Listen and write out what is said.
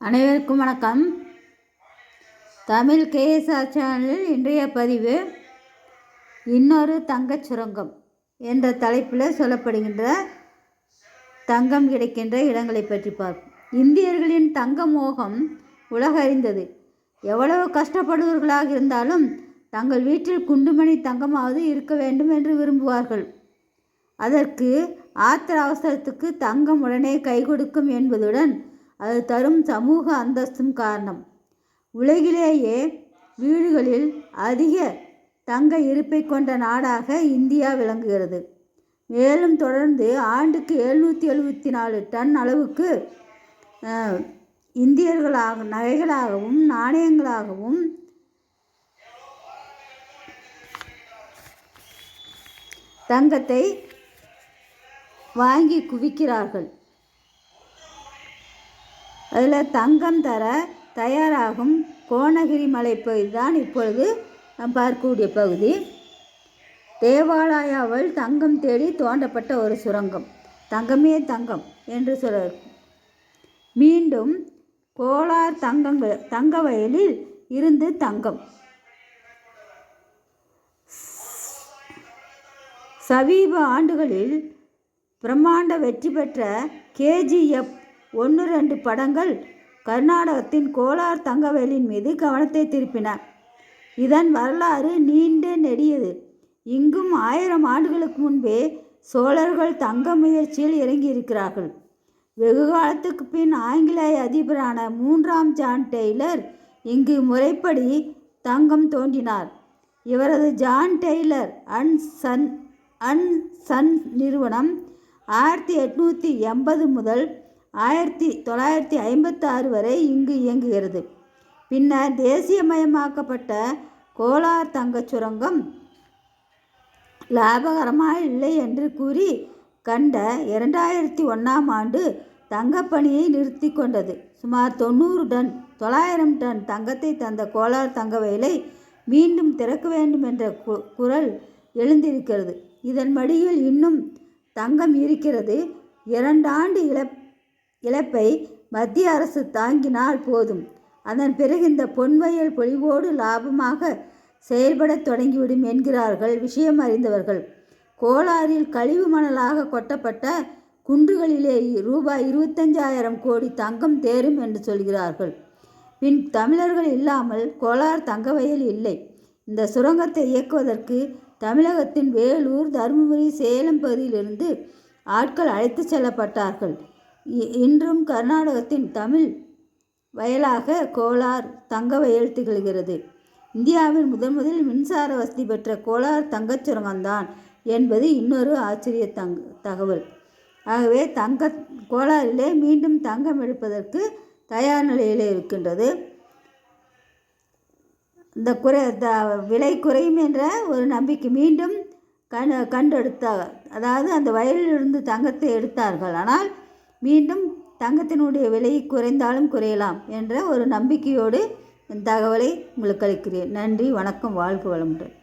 அனைவருக்கும் வணக்கம். தமிழ் கேஎஸ்ஆர் சேனலில் இன்றைய பதிவு இன்னொரு தங்கச் சுரங்கம் என்ற தலைப்பில் சொல்லப்படுகின்ற தங்கம் கிடைக்கின்ற இடங்களை பற்றி பார்ப்போம். இந்தியர்களின் தங்க மோகம் உலகறிந்தது. எவ்வளவு கஷ்டப்படுவர்களாக இருந்தாலும் தங்கள் வீட்டில் குண்டுமணி தங்கமாவது இருக்க வேண்டும் என்று விரும்புவார்கள். அதற்கு ஆத்திர அவசரத்துக்கு தங்கம் உடனே கை கொடுக்கும் என்பதுடன் அது தரும் சமூக அந்தஸ்தும் காரணம். உலகிலேயே வீடுகளில் அதிக தங்க இருப்பை கொண்ட நாடாக இந்தியா விளங்குகிறது. மேலும் தொடர்ந்து ஆண்டுக்கு எழுநூற்றி எழுபத்தி நாலு டன் அளவுக்கு இந்தியர்களாக நகைகளாகவும் நாணயங்களாகவும் தங்கத்தை வாங்கி குவிக்கிறார்கள். அதில் தங்கம் தர தயாராகும் கோணகிரி மலை பகுதி தான் இப்பொழுது நாம் பார்க்கக்கூடிய பகுதி தேவாலயாவில் தங்கம் தேடி தோண்டப்பட்ட ஒரு சுரங்கம் தங்கமே தங்கம் என்று சொல்ல மீண்டும் கோலார் தங்கங்கள் தங்க வயலில் இருந்து தங்கம் சமீப ஆண்டுகளில் பிரம்மாண்ட வெற்றி பெற்ற கேஜிஎஃப் ஒன்று ரெண்டு படங்கள் கர்நாடகத்தின் கோலார் தங்கவேலின் மீது கவனத்தை திருப்பின. இதன் வரலாறு நீண்டு நெடியது. இங்கும் ஆயிரம் ஆண்டுகளுக்கு முன்பே சோழர்கள் தங்க முயற்சியில் இறங்கியிருக்கிறார்கள். வெகு காலத்துக்கு பின் ஆங்கிலேய அதிபரான மூன்றாம் ஜான் டெய்லர் இங்கு முறைப்படி தங்கம் தோன்றினார். இவரது John Taylor and son and son நிறுவனம் ஆயிரத்தி எட்நூற்றி எண்பது முதல் ஆயிரத்தி தொள்ளாயிரத்தி ஐம்பத்தாறு வரை இங்கு இயங்குகிறது. பின்னர் தேசியமயமாக்கப்பட்ட கோலார் தங்கச் சுரங்கம் லாபகரமாக இல்லை என்று கூறி கண்ட இரண்டாயிரத்தி ஒன்றாம் ஆண்டு தங்கப்பணியை நிறுத்தி கொண்டது. சுமார் தொண்ணூறு டன் தொள்ளாயிரம் டன் தங்கத்தை தந்த கோலார் தங்க வயலை மீண்டும் திறக்க வேண்டும் என்ற கு- குரல் எழுந்திருக்கிறது. இதன் மடியில் இன்னும் தங்கம் இருக்கிறது. இரண்டாண்டு இழப் இழப்பை மத்திய அரசு தாங்கினால் போதும். அதன் பிறகு இந்த பொன்வயல் பொலிவோடு லாபமாக செயல்படத் தொடங்கிவிடும் என்கிறார்கள் விஷயம் அறிந்தவர்கள். கோலாரில் கழிவு மணலாக கொட்டப்பட்ட குன்றுகளிலே ரூபாய் இருபத்தஞ்சாயிரம் கோடி தங்கம் தேரும் என்று சொல்கிறார்கள். பின் தமிழர்கள் இல்லாமல் கோலார் தங்கவயல் இல்லை. இந்த சுரங்கத்தை இயக்குவதற்கு தமிழகத்தின் வேலூர் தருமபுரி சேலம் பகுதியிலிருந்து ஆட்கள் அழைத்துச் செல்லப்பட்டார்கள். இன்றும் கர்நாடகத்தின் தமிழ் வயலாக கோலார் தங்க வயல் திகழ்கிறது. இந்தியாவில் முதன் முதலில் மின்சார வசதி பெற்ற கோலார் தங்கச் சுரங்கம்தான் என்பது இன்னொரு ஆச்சரிய தங் தகவல். ஆகவே தங்க கோலாரிலே மீண்டும் தங்கம் எடுப்பதற்கு தயார் நிலையிலே இருக்கின்றது. இந்த குறை த விலை குறையும் என்ற ஒரு நம்பிக்கை மீண்டும் கண் கண்டெடுத்தார் அதாவது அந்த வயலிலிருந்து தங்கத்தை எடுத்தார்கள். ஆனால் மீண்டும் தங்கத்தினுடைய விலை குறைந்தாலும் குறையலாம் என்ற ஒரு நம்பிக்கையோடு இந்த தகவலை உங்களுக்கு அளிக்கிறேன். நன்றி வணக்கம் வாழ்க வளமுடன்.